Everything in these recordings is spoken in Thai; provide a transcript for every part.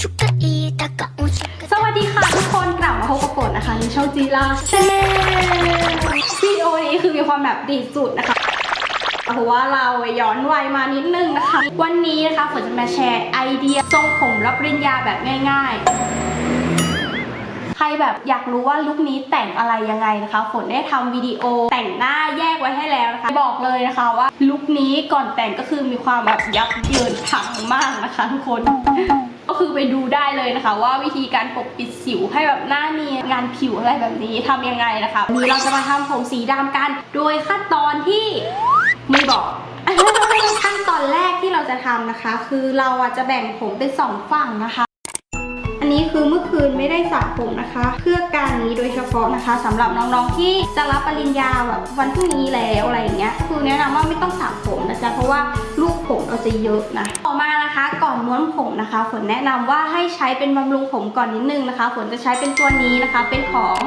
สวัสดีค่ะทุกคนกลับมาพบกับฝนนะคะในช่องจีราชาแนลวิดีโอนี้คือมีความแบบดีสุดนะคะเพราะว่าเราย้อนวัยมานิดนึงนะคะ วันนี้นะคะฝนจะมาแชร์ไอเดียทรงผมรับปริญญาแบบง่ายๆใครแบบอยากรู้ว่าลุคนี้แต่งอะไรยังไงนะคะ ฝนได้ทำวิดีโอแต่งหน้าแยกไว้ให้แล้วนะคะ บอกเลยนะคะว่าลุคนี้ก่อนแต่งก็คือมีความแบบยับเยินพังมากนะคะทุกคนก็ คือไปดูได้เลยนะคะ ว่าวิธีการปกปิดสิวให้แบบหน้าเนียนงานผิวอะไรแบบนี้ทำยังไงนะคะวันนี้เราจะมาทำผมสีดำกัน โดยขั้นตอนที่ไม่บอกขั้นตอนแรกที่เราจะทำนะคะ คือเราจะแบ่งผมเป็นสองฝั่งนะคะอันนี้คือเมื่อคืนไม่ได้สระผมนะคะ เพื่อการนี้โดยเฉพาะนะคะสำหรับน้องๆที่จะรับปริญญาแบบวันพรุ่งนี้แล้วอะไรอย่างเงี้ยคือแนะนำว่าไม่ต้องสระผมนะจ๊ะเพราะว่าลูกผมเราจะเยอะนะต่อมา นะคะก่อนม้วนผมนะคะ ฝนแนะนำว่าให้ใช้เป็นบำรุงผมก่อนนิดนึงนะคะ ฝนจะใช้เป็นตัวนี้นะคะเป็นของ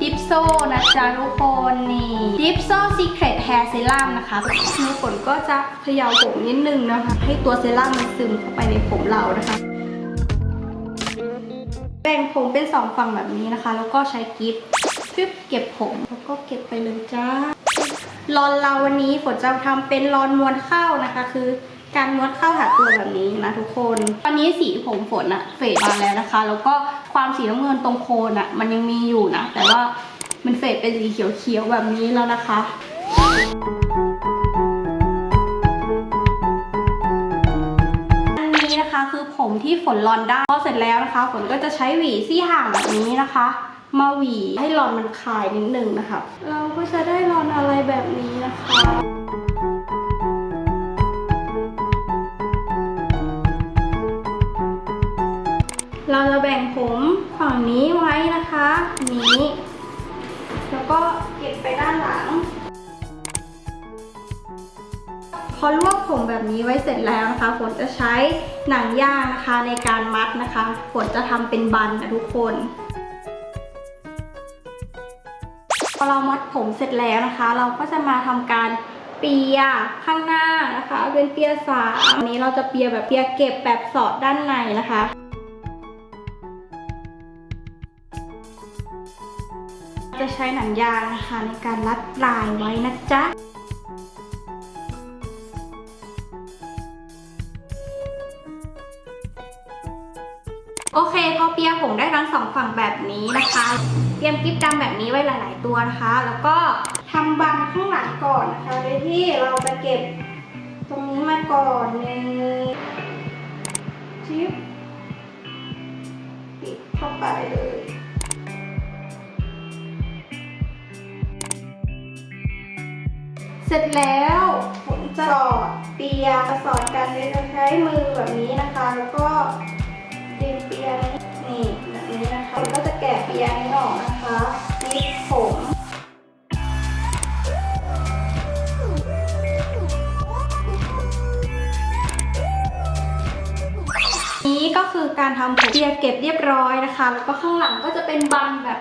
ดิฟโซนะจ๊ะทุกคนนี่ดิฟโซซีเครตแฮร์เซรั่มนะคะมือฝนก็จะเขย่าผมนิดนึงนะคะ ให้ตัวเซรั่มมันซึมเข้าไปในผมเรานะคะ แบ่งผมเป็นสองฝั่งแบบนี้นะคะ แล้วก็ใช้กิฟต์พึบเก็บผมแล้วก็เก็บไปเลยจ้าลอนเราวันนี้ฝนจะทำเป็นลอนมวนข้าวนะคะ คือ การม้วนเข้าหาตัวแบบนี้นะทุกคน ตอนนี้สีผมฝนอะเฟดมาแล้วนะคะ แล้วก็ความสีน้ำเงินตรงโคนอะมันยังมีอยู่นะ แต่ว่ามันเฟดเป็นสีเขียวๆแบบนี้แล้วนะคะอันนี้นะคะคือผมที่ฝนรอนได้พอเสร็จแล้วนะคะ ฝนก็จะใช้หวีซี่ห่างแบบนี้นะคะ มาหวีให้รอนมันคลายนิดนึงนะคะ เราก็จะได้รอนอะไรแบบนี้นะคะ เก็บไปด้านหลัง พอรวบผมแบบนี้ไว้เสร็จแล้วนะคะฝนจะใช้หนังย่างนะคะในการมัดนะคะฝนจะทำเป็นบันนะทุกคนพอเรามัดผมเสร็จแล้วนะคะ เราก็จะมาทำการเปียข้างหน้านะคะ เป็นเปียสามอันนี้เราจะเปียแบบเปียเก็บแบบสอดด้านในนะคะ จะใช้หนังยางนะคะในการรัดลายไว้นะจ๊ะโอเคพอเปียผมได้ทั้งสองฝั่งแบบนี้นะคะ เตรียมกิ๊บดำแบบนี้ไว้หลาย ๆ ตัวนะคะ แล้วก็ทำบันข้างหลังก่อนนะคะโดยที่เราจะเก็บตรงนี้มาก่อนหนึ่งจิ๊บปิดเข้าไปเลย เสร็จแล้วผมจะสอดเปียสอดกันโดยจะใช้มือแบบนี้นะคะ แล้วก็ดึงเปียนี้นี่แบบนี้นะคะแล้วก็จะแกะเปียนี้ออกนะคะนี่ผมนี้ก็คือการทำผมเปียเก็บเรียบร้อยนะคะ แล้วก็ข้างหลังก็จะเป็นบันแบบ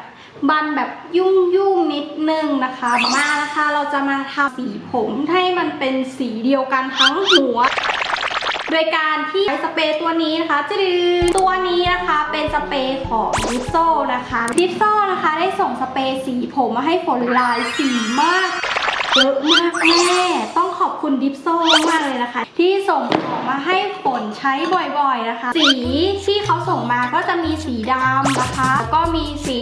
บันแบบยุ่งยุ่งๆนิดนึงนะคะมานะคะเราจะมาทำสีผมให้มันเป็นสีเดียวกันทั้งหัว โดยการที่ใช้สเปรย์ตัวนี้นะคะจะดือตัวนี้นะคะเป็นสเปรย์ของดิฟโซนะคะดิฟโซนะคะได้ส่งสเปรย์สีผมมาให้ฝนลายสีมาก เยอะมากแม่ ต้องขอบคุณดิฟโซมากเลยนะคะ ที่ส่งของมาให้ฝนใช้บ่อยๆนะคะ สีที่เขาส่งมาก็จะมีสีดำนะคะแล้วก็มีสี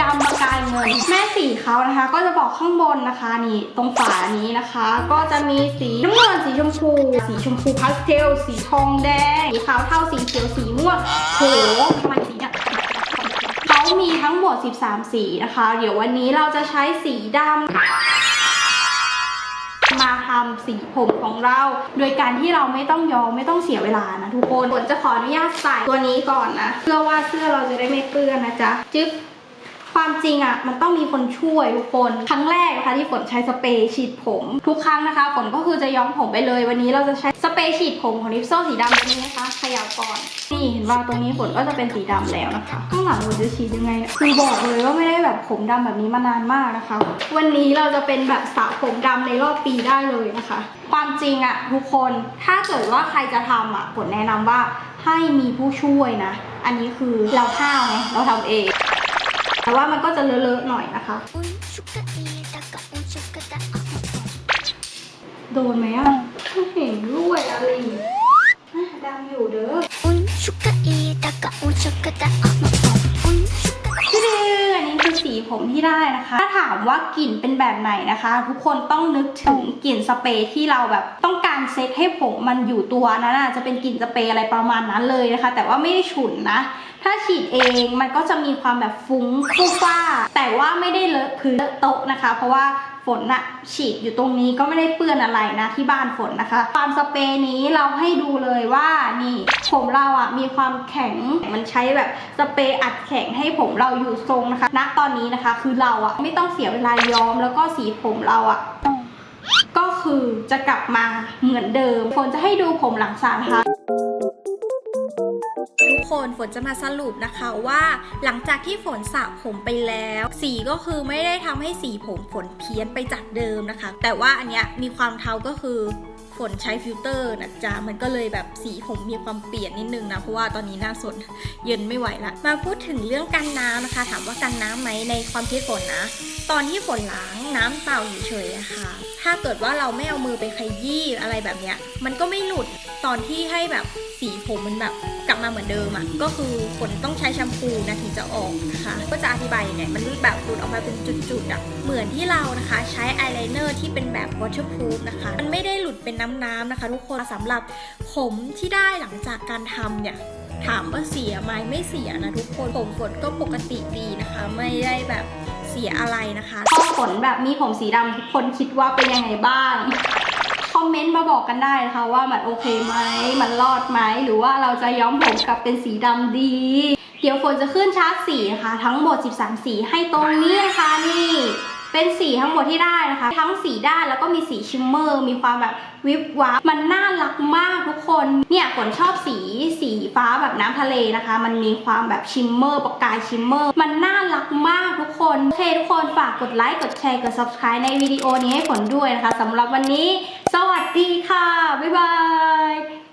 ดำประกายเงิน แม่สีเขานะคะ ก็จะบอกข้างบนนะคะนี่ตรงฝานี้นะคะ ก็จะมีสีน้ำเงินสีชมพู สีชมพูพาสเทลสีทองแดงสีขาวเทาสีเขียวสีม่วงโหทำไมสีเนี่ยเขามีทั้งหมด 13 สีนะคะ เดี๋ยววันนี้เราจะใช้สีดำ มาทำสีผมของเรา โดยการที่เราไม่ต้องยอมไม่ต้องเสียเวลานะทุกคนฝนจะขออนุญาตใส่ตัวนี้ก่อนนะเพื่อว่าเสื้อเราจะได้ไม่เปื้อนนะจ๊ะจึ๊บ ความจริงอะมันต้องมีคนช่วยทุกคนครั้งแรกนะคะที่ฝนใช้สเปรย์ฉีดผม ทุกครั้งนะคะฝนก็คือจะย้อมผมไปเลย วันนี้เราจะใช้สเปรย์ฉีดผมของนิฟโซสีดำตัวนี้นะคะขยับก่อนนี่เห็นว่าตรงนี้ฝนก็จะเป็นสีดำแล้วนะคะข้างหลังเราจะฉีดยังไงนะคือบอกเลยว่าไม่ได้แบบผมดำแบบนี้มานานมากนะคะ วันนี้เราจะเป็นแบบสระผมดำในรอบปีได้เลยนะคะ ความจริงอะทุกคนถ้าเกิดว่าใครจะทำอะฝนแนะนำว่าให้มีผู้ช่วยนะ อันนี้คือเราข้าวไงเราทำเอง แต่ว่ามันก็จะเลอะๆหน่อยนะคะ โดนไหมอะเห็นด้วยอะไรดังอยู่เด้อคือสีผมที่ได้นะคะ ถ้าถามว่ากลิ่นเป็นแบบไหนนะคะ ทุกคนต้องนึกถึงกลิ่นสเปรย์ที่เราแบบต้องการเซตให้ผมมันอยู่ตัวนั้นจะเป็นกลิ่นสเปรย์อะไรประมาณนั้นเลยนะคะ แต่ว่าไม่ได้ฉุนนะ ถ้าฉีดเองมันก็จะมีความแบบฟุ้งฟูฟ้า แต่ว่าไม่ได้เลอะพื้นเลอะโต๊ะนะคะ เพราะว่าฝนอะฉีดอยู่ตรงนี้ก็ไม่ได้เปื้อนอะไรนะที่บ้านฝนนะคะ ความสเปรย์นี้เราให้ดูเลยว่านี่ผมเราอะมีความแข็งมันใช้แบบสเปรย์อัดแข็งให้ผมเราอยู่ทรงนะคะณตอนนี้นะคะ คือเราอะไม่ต้องเสียเวลาย้อม แล้วก็สีผมเราอะก็คือจะกลับมาเหมือนเดิมฝนจะให้ดูผมหลังสระนะคะ กคนฝนจะมาสรุปนะคะว่า หลังจากที่ฝนสระผมไปแล้ว สีก็คือไม่ได้ทำให้สีผมฝนเพี้ยนไปจากเดิมนะคะ แต่ว่าอันเนี้ยมีความเทาก็คือ ฝนใช้ฟิลเตอร์นะจ๊ะมันก็เลยแบบสีผมมีความเปลี่ยนนิดนึงนะ เพราะว่าตอนนี้หน้าสดเย็นไม่ไหวละ มาพูดถึงเรื่องกันน้ำนะคะ ถามว่ากันน้ำไหมในความคิดฝนนะ ตอนที่ฝนล้างน้ำเปล่าอยู่เฉยๆอะค่ะ ถ้าเกิดว่าเราไม่เอามือไปขยี้อะไรแบบเนี้ย มันก็ไม่หลุด ตอนที่ให้แบบสีผมมันแบบกลับมาเหมือนเดิมอะก็คือฝนต้องใช้แชมพูนะถึงจะออกนะคะ ก็จะอธิบายยังไงมันแบบหลุดออกมาเป็นจุดๆอะเหมือนที่เรานะคะ ใช้อายไลเนอร์ที่เป็นแบบ waterproof นะคะ มันไม่ได้หลุดเป็นน้ำๆนะคะ ทุกคนสำหรับผมที่ได้หลังจากการทำเนี่ยถามว่าเสียไหมไม่เสียนะทุกคนผมฝนก็ปกติดีนะคะ ไม่ได้แบบเสียอะไรนะคะพอฝนแบบมีผมสีดำทุกคนคิดว่าเป็นยังไงบ้างคอมเมนต์มาบอกกันได้นะคะว่ามันโอเคไหมมันรอดไหมหรือว่าเราจะย้อมผมกลับเป็นสีดำดี เดี๋ยวฝนจะขึ้นชาร์จสีนะคะทั้งหมด 13 สีให้ตรงนี้นะคะนี่ เป็นสีทั้งหมดที่ได้นะคะ ทั้งสีด้านแล้วก็มีสีชิมเมอร์ มีความแบบวิบวับมันน่ารักมากทุกคน เนี่ยฝนชอบสีสีฟ้าแบบน้ำทะเลนะคะ มันมีความแบบชิมเมอร์ประกายชิมเมอร์ มันน่ารักมากทุกคน โอเคทุกคนฝากกดไลค์กดแชร์กด subscribe ในวิดีโอนี้ให้ฝนด้วยนะคะสำหรับวันนี้ สวัสดีค่ะ บ๊ายบาย